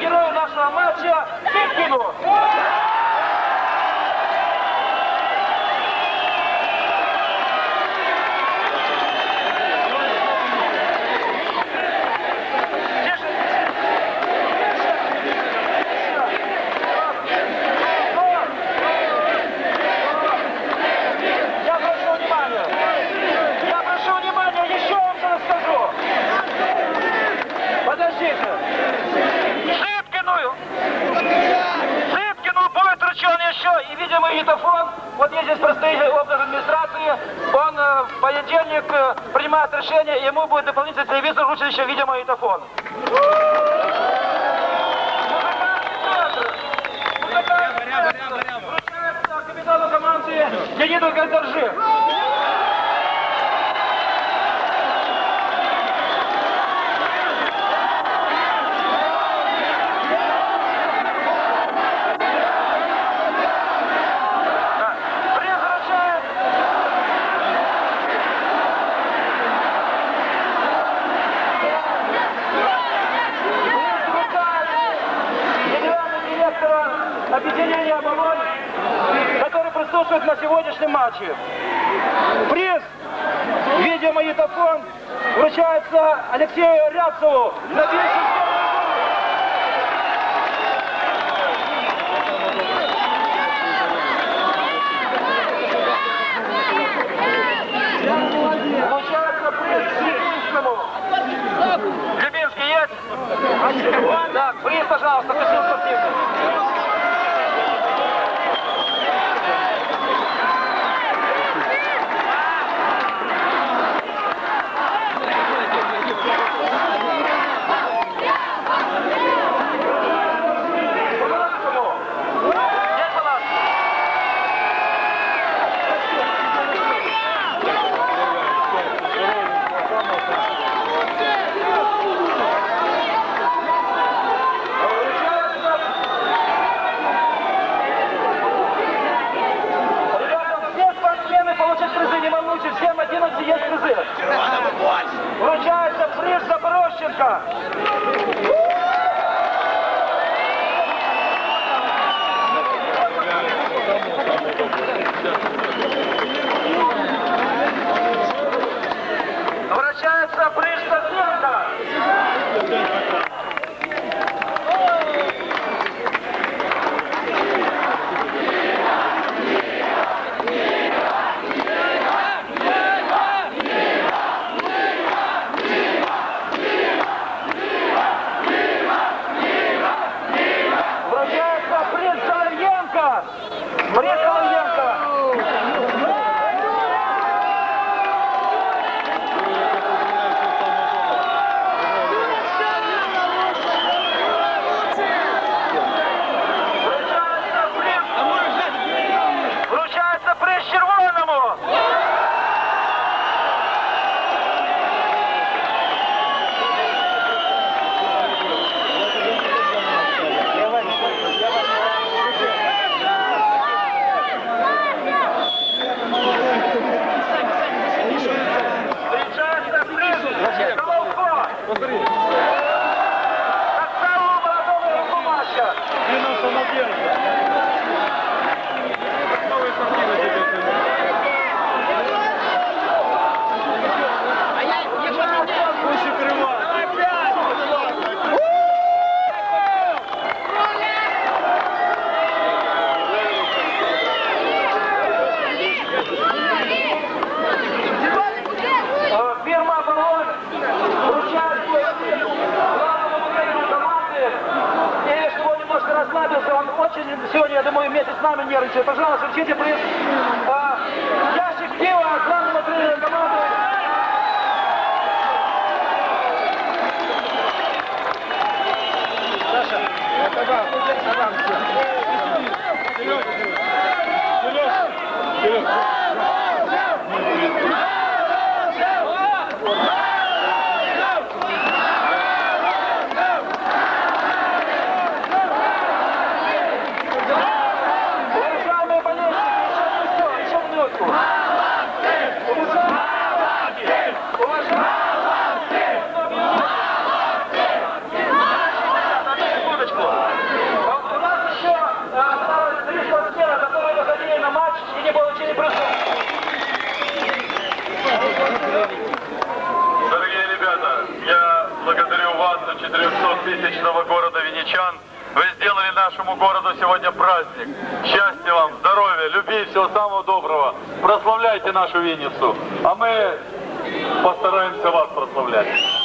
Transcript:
героя нашего матча Пипкину! Понедельник э, принимает решение, и ему будет дополнительный телевизор, лучше еще видеомагнитофон. Вручается капитану команды Леониду Гайдаржи. Присутствует на сегодняшнем матче. Приз видеомагнитофон вручается Алексею Рябцеву на 10 Вручается приз Любинскому. Любинский есть? Так, приз, пожалуйста, костюм América! Приз Соловьенко. Приз Соловьенко. Головко. Немножко расслабился, он очень сегодня, я думаю, вместе с нами нервничает. Пожалуйста, вручите приз. Э, Ящик пива главному тренеру команды. Еще минутку. Секундочку. У нас еще осталось три спортсмена, которые выходили на матч и не получили призов. Дорогие ребята, я благодарю вас от 400-тысячного города Венечан. Вы сделали нашему городу сегодня праздник. Счастья вам, здоровья, любви, всего самого доброго. Прославляйте нашу Винницу, а мы постараемся вас прославлять.